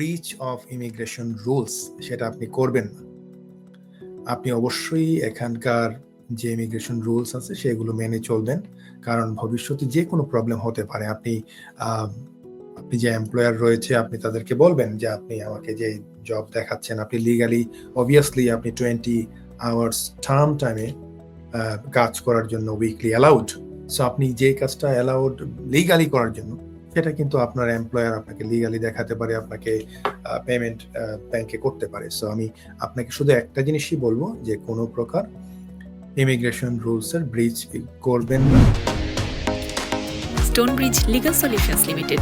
Breach of immigration rules সেটা আপনি করবেন না। আপনি অবশ্যই এখানকার যে ইমিগ্রেশন রুলস আছে, সেগুলো মেনে চলবেন। কারণ ভবিষ্যতে যে কোনো প্রবলেম হতে পারে। আপনি আপনি যে এমপ্লয়ার রয়েছে, আপনি তাদেরকে বলবেন যে, আপনি আমাকে যে জব দেখাচ্ছেন, আপনি লিগালি অবভিয়াসলি আপনি টোয়েন্টি আওয়ার্স টার্ম টাইমে কাজ করার জন্য উইকলি অ্যালাউড সো আপনি যে কাজটা অ্যালাউড লিগালি করার জন্য সেটা কিন্তু আপনার এমপ্লয়ার আপনাকে লিগালি দেখাতে পারে আপনাকে পেমেন্ট ব্যাংকে করতে পারে। সো আমি আপনাকে শুধু একটা জিনিসই বলব যে কোনো প্রকার ইমিগ্রেশন রুলসের ব্রিজ করবেন না। Stonebridge Legal Solutions Limited,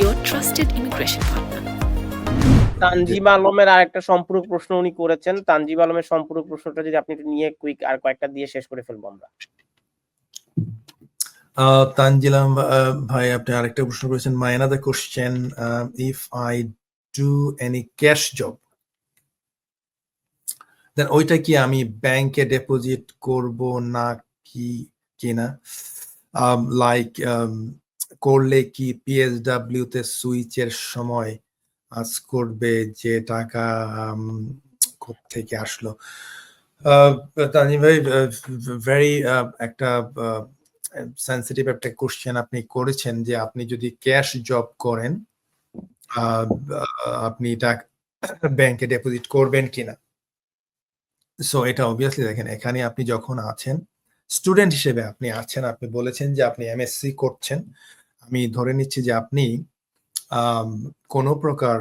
your trusted immigration partner. Tanzim আলমের আর একটা সম্পূরক প্রশ্ন উনি করেছেন। তানজিম আলমের সম্পূরক প্রশ্নটা যদি আপনি একটু নিয়ে কুইক আর কয়েকটা দিয়ে শেষ করে ফেলব আমরা। তানজিলাম ভাই, আপনি আরেকটা প্রশ্ন করেছেন। My another question if I do any cash job then ওইটা কি আমি ব্যাংকে ডিপোজিট করব না কি কিনা লাইক করলে কি পিএসডাব্লিউ তে সুইচের সময় আজ করবে যে টাকা থেকে আসলো? তানজিম ভাই ভেরি একটা সেন্সিটিভ একটা কোশ্চেন আপনি করেছেন যে আপনি যদি ক্যাশ জব করেন আপনি এটা ব্যাংকে ডিপোজিট করবেন কিনা? সো এটা অবভিয়াসলি দেখেন, এখানে আপনি যখন আছেন স্টুডেন্ট হিসেবে আপনি আছেন, আপনি বলেছেন যে আপনি এমএসসি করছেন। আমি ধরে নিচ্ছি যে আপনি কোনো প্রকার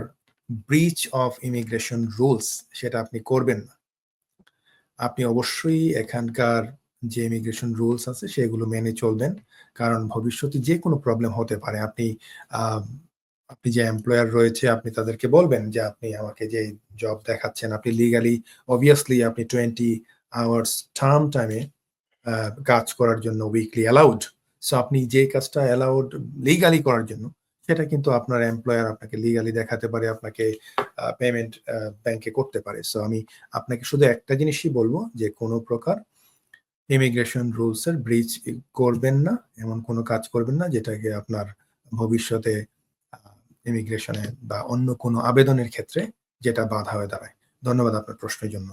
ব্রিচ অফ ইমিগ্রেশন রুলস সেটা আপনি করবেন না। আপনি অবশ্যই এখানকার যে ইমিগ্রেশন রুলস আছে সেগুলো মেনে চলবেন। কারণ ভবিষ্যতে যে কোনো প্রবলেম হতে পারে। আপনি আপনি যে এমপ্লয়ার রয়েছে, আপনি তাদেরকে বলবেন যে, আপনি আমাকে যে জব দেখাচ্ছেন, আপনি লিগালি অবভিয়াসলি আপনি টোয়েন্টি আওয়ার্স টার্ম টাইমে কাজ করার জন্য উইকলি অ্যালাউড সো আপনি যে কাজটা অ্যালাউড লিগালি করার জন্য, সেটা কিন্তু আপনার এমপ্লয়ার আপনাকে লিগালি দেখাতে পারে, আপনাকে পেমেন্ট ব্যাংকে করতে পারে। সো আমি আপনাকে শুধু একটা জিনিসই বলব যে, কোনো প্রকার ইমিগ্রেশন রুলসের ব্রিজ করবেন না, এমন কোনো কাজ করবেন না যেটাকে আপনার ভবিষ্যতে ইমিগ্রেশনে বা অন্য কোনো আবেদনের ক্ষেত্রে যেটা বাধা হয়ে দাঁড়ায়। ধন্যবাদ আপনার প্রশ্নের জন্য।